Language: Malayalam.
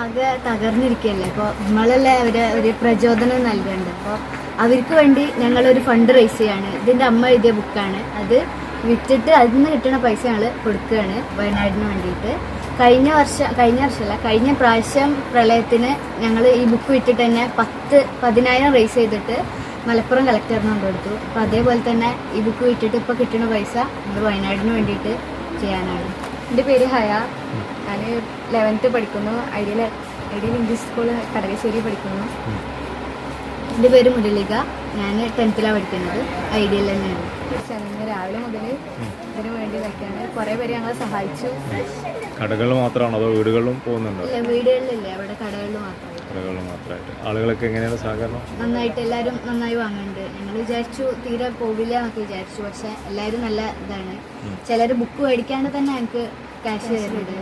ആകെ തകർന്നിരിക്കുകയല്ലേ? അപ്പോൾ നമ്മളല്ലേ അവരെ ഒരു പ്രചോദനം നൽകേണ്ടത്? അപ്പോൾ അവർക്ക് വേണ്ടി ഞങ്ങളൊരു ഫണ്ട് റേസ് ചെയ്യാണ്. ഇതിന്റെ അമ്മ എഴുതിയ ബുക്കാണ് അത് വിറ്റിട്ട് അതിൽ നിന്ന് കിട്ടുന്ന പൈസ ഞങ്ങൾ കൊടുക്കുകയാണ് വയനാടിന് വേണ്ടിയിട്ട്. കഴിഞ്ഞ വർഷം കഴിഞ്ഞ വർഷമല്ല കഴിഞ്ഞ പ്രാവശ്യം പ്രളയത്തിന് ഞങ്ങൾ ഈ ബുക്ക് വിറ്റിട്ട് തന്നെ പത്ത് പതിനായിരം റേസ് ചെയ്തിട്ട് മലപ്പുറം കളക്ടറിന് കൊണ്ടുകൊടുത്തു അപ്പോൾ അതേപോലെ തന്നെ ഈ ബുക്ക് വിറ്റിട്ട് ഇപ്പോൾ കിട്ടുന്ന പൈസ നമ്മൾ വയനാടിന് വേണ്ടിയിട്ട് ചെയ്യാനാണ്. എന്റെ പേര് ഹയ. ഞാൻ ലെവൻത്ത് പഠിക്കുന്നു. Ideal ideal English school Kadakassery പഠിക്കുന്നു. എന്റെ പേര് മുരളിക. ഞാൻ ടെൻത്തിലാണ് പഠിക്കുന്നത്. ഐഡിയൽ തന്നെയാണ്. ഇന്ന് രാവിലെ മുതൽ ഇതിനു വേണ്ടി ഇതൊക്കെയാണ് കുറേ പേര് ഞങ്ങളെ സഹായിച്ചു. കടകളിൽ മാത്രമാണോ അതോ വീടുകളിലും പോകുന്നുണ്ടോ? വീടുകളിലല്ലേ. അവിടെ കടകളിൽ മാത്രമായിട്ട് ആളുകളൊക്കെ എങ്ങനെയാണ് സഹകരണം? നന്നായിട്ട് എല്ലാവരും നന്നായി വാങ്ങുന്നുണ്ട്. ഞങ്ങൾ വിചാരിച്ചു തീരെ പോവില്ല എന്നൊക്കെ വിചാരിച്ചു. പക്ഷെ എല്ലാവരും നല്ല ഇതാണ്. ചിലർ ബുക്ക് മേടിക്കാണ്ട് തന്നെ ഞങ്ങൾക്ക് ക്യാഷ് തരുന്നുണ്ട്.